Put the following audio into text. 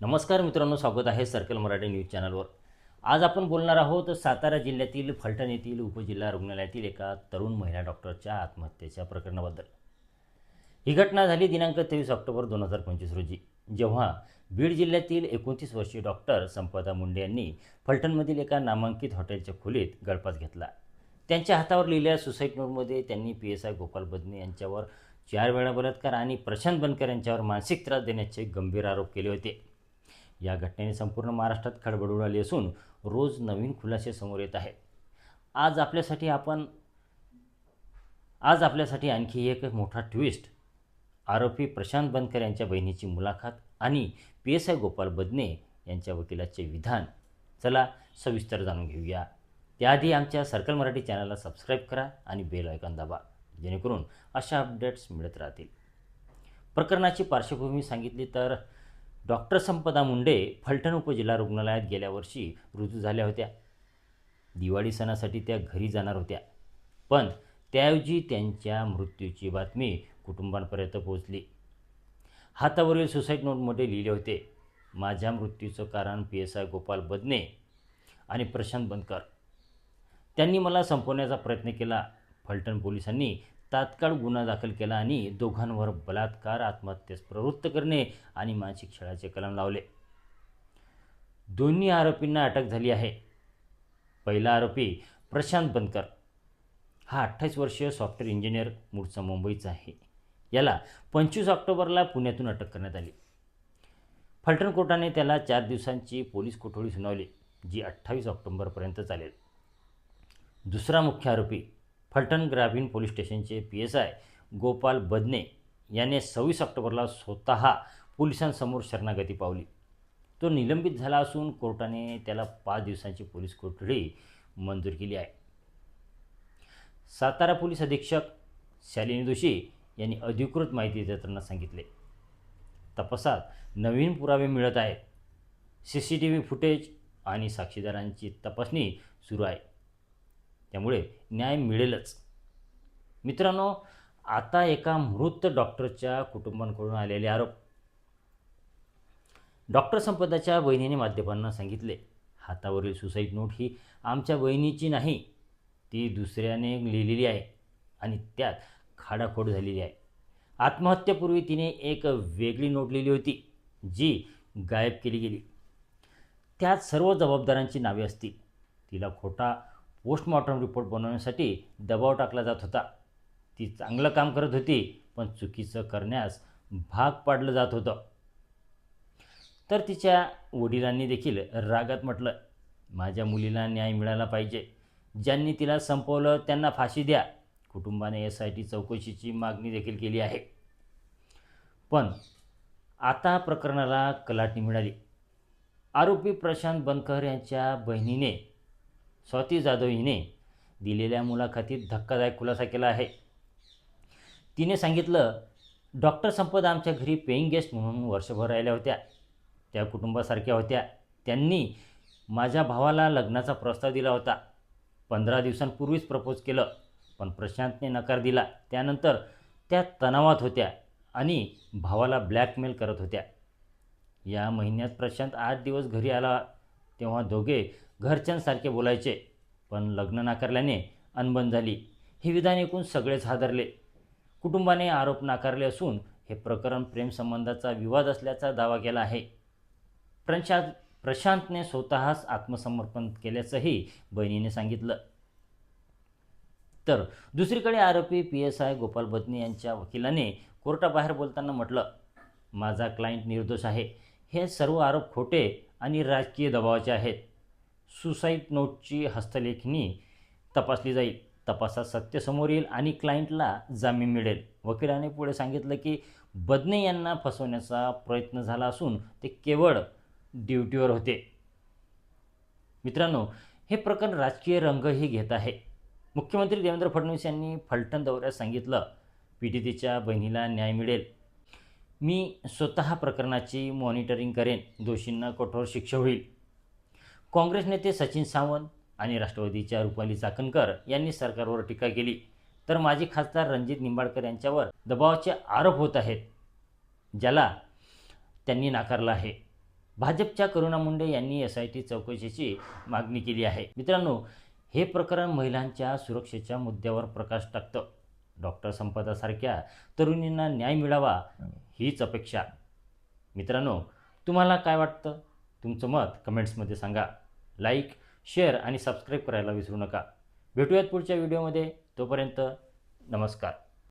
नमस्कार मित्रांनो स्वागत आहे सर्कल मराठी न्यूज चॅनलवर. आज आपण बोलणार आहोत सातारा जिल्ह्यातील फलटण येथील उपजिल्हा रुग्णालयातील एका तरुण महिला डॉक्टरच्या आत्महत्येच्या प्रकरणाबद्दल. ही घटना झाली दिनांक तेवीस ऑक्टोबर दोन हजार पंचवीस रोजी जेव्हा बीड जिल्ह्यातील एकोणतीस वर्षीय डॉक्टर संपदा मुंडे यांनी फलटणमधील एका नामांकित हॉटेलच्या खोलीत गळपास घेतला. त्यांच्या हातावर लिहिलेल्या सुसाईड नोटमध्ये त्यांनी P S I Gopal Badne यांच्यावर चार वेळा बलात्कार आणि प्रशांत बनकर यांच्यावर मानसिक त्रास देण्याचे गंभीर आरोप केले होते. या घटनेने संपूर्ण महाराष्ट्रात खळबळ उडाली असून रोज नवीन खुलासे समोर येत आहेत. आज आपल्यासाठी आपण आज आपल्यासाठी आणखी एक मोठा ट्विस्ट आरोपी प्रशांत बनकर यांच्या बहिणीची मुलाखत आणि P S I Gopal Badne यांच्या वकिलाचे विधान. चला सविस्तर जाणून घेऊया. त्याआधी आमच्या सर्कल मराठी चॅनलला सबस्क्राईब करा आणि बेल आयकॉन दाबा जेणेकरून अशा अपडेट्स मिळत राहतील. प्रकरणाची पार्श्वभूमी सांगितली तर डॉक्टर संपदा मुंडे फलटण उपजिल्हा रुग्णालयात गेल्या वर्षी रुजू झाल्या होत्या. दिवाळी सणासाठी त्या घरी जाणार होत्या. पण त्याऐवजी त्यांच्या मृत्यूची बातमी कुटुंबांपर्यंत पोहोचली. हातावरील सुसाईड नोटमध्ये लिहिले होते. माझ्या मृत्यूचं कारण P S I Gopal Badne आणि प्रशांत बनकर. त्यांनी मला संपवण्याचा प्रयत्न केला. फलटण पोलिसांनी तात्काळ गुन्हा दाखल केला आणि दोघांवर बलात्कार आत्महत्येस प्रवृत्त करणे आणि मानसिक छळाचे कलम लावले. दोन्ही आरोपींना अटक झाली आहे. पहिला आरोपी प्रशांत बनकर. हा अठ्ठावीस वर्षीय सॉफ्टवेअर इंजिनियर मूळचा मुंबईचा आहे. याला पंचवीस ऑक्टोबरला पुण्यातून अटक करण्यात आली. फलटण कोर्टाने त्याला चार दिवसांची पोलीस कोठडी सुनावली जी अठ्ठावीस ऑक्टोबरपर्यंत चालेल. दुसरा मुख्य आरोपी फलटण ग्रामीण पोलीस स्टेशनचे P S I Gopal Badne याने सव्वीस ऑक्टोबरला स्वतः पोलिसांसमोर शरणागती पावली. तो निलंबित झाला असून कोर्टाने त्याला पाच दिवसांची पोलीस कोठडी मंजूर केली आहे. सातारा पोलीस अधीक्षक शालिनी जोशी यांनी अधिकृत माहिती देताना सांगितले. तपासात नवीन पुरावे मिळत आहेत. C C T V footage आणि साक्षीदारांची तपासणी सुरू आहे. त्यामुळे न्याय मिळेलच. मित्रांनो आता एका मृत डॉक्टरच्या कुटुंबांकडून आलेले आरोप. डॉक्टर संपदाच्या बहिणीने माध्यमांना सांगितले हातावरील सुसाईड नोट ही आमच्या बहिणीची नाही ती दुसऱ्याने लिहिलेली आहे आणि त्यात खाडाखोड झालेली आहे. आत्महत्येपूर्वी तिने एक वेगळी नोट लिहिली होती जी गायब केली गेली. त्यात सर्व जबाबदारांची नावे असतील. तिला खोटा पोस्टमॉर्टम रिपोर्ट बनवण्यासाठी दबाव टाकला जात होता. ती चांगलं काम करत होती पण चुकीचं करण्यास भाग पाडलं जात होतं. तर तिच्या वडिलांनी देखील रागात म्हटलं माझ्या मुलीला न्याय मिळाला पाहिजे. ज्यांनी तिला संपवलं त्यांना फाशी द्या. कुटुंबाने एस आय टी चौकशीची मागणी देखील केली आहे. पण आता प्रकरणाला कलाटणी मिळाली. आरोपी प्रशांत बनकर यांच्या बहिणीने स्वाती जाधव हिने दिलेल्या मुलाखतीत धक्कादायक खुलासा केला आहे. तिने सांगितलं डॉक्टर संपद आमच्या घरी पेईंग गेस्ट म्हणून वर्षभर राहिल्या होत्या. त्या कुटुंबासारख्या होत्या. त्यांनी माझ्या भावाला लग्नाचा प्रस्ताव दिला होता. पंधरा दिवसांपूर्वीच प्रपोज केलं पण प्रशांतने नकार दिला. त्यानंतर त्या तणावात होत्या आणि भावाला ब्लॅकमेल करत होत्या. या महिन्यात प्रशांत आठ दिवस घरी आला. तेव्हा दोघे घरच्यांसारखे बोलायचे. पण लग्न नाकारल्याने अनबन झाली. हे विधान ऐकून सगळेच हादरले. कुटुंबाने आरोप नाकारले असून हे प्रकरण प्रेमसंबंधाचा विवाद असल्याचा दावा केला आहे. प्रशांत प्रशांतने स्वतःच आत्मसमर्पण केल्याचंही बहिणीने सांगितलं. तर दुसरीकडे आरोपी P S I Gopal Badni यांच्या वकिलाने कोर्टाबाहेर बोलताना म्हटलं माझा क्लायंट निर्दोष आहे. हे सर्व आरोप खोटे आणि राजकीय दबावाचे आहेत. सुसाईड नोटची हस्तलेखनी तपासली जाईल. तपासात सत्य समोर येईल आणि क्लायंटला जामीन मिळेल. वकिलाने पुढे सांगितलं की बदने यांना फसवण्याचा प्रयत्न झाला असून ते केवळ ड्युटीवर होते. मित्रांनो हे प्रकरण राजकीय रंगही घेत आहे. मुख्यमंत्री देवेंद्र फडणवीस यांनी फलटण दौऱ्यात सांगितलं पीडितेच्या बहिणीला न्याय मिळेल. मी स्वतः प्रकरणाची मॉनिटरिंग करेन. दोषींना कठोर शिक्षा होईल. काँग्रेस नेते सचिन सावंत आणि राष्ट्रवादीच्या रुपाली चाकणकर यांनी सरकारवर टीका केली. तर माजी खासदार रणजित निंबाळकर यांच्यावर दबावाचे आरोप होत आहेत ज्याला त्यांनी नाकारला आहे. भाजपच्या करुणा मुंडे यांनी एस आय टी चौकशीची मागणी केली आहे. मित्रांनो हे प्रकरण महिलांच्या सुरक्षेच्या मुद्द्यावर प्रकाश टाकतं. डॉक्टर संपदासारख्या तरुणींना न्याय मिळावा हीच अपेक्षा. मित्रांनो तुम्हाला काय वाटतं? तुमचं मत कमेंट्समध्ये सांगा. लाईक शेअर आणि सबस्क्राईब करायला विसरू नका. भेटूयात पुढच्या व्हिडिओमध्ये तोपर्यंत नमस्कार.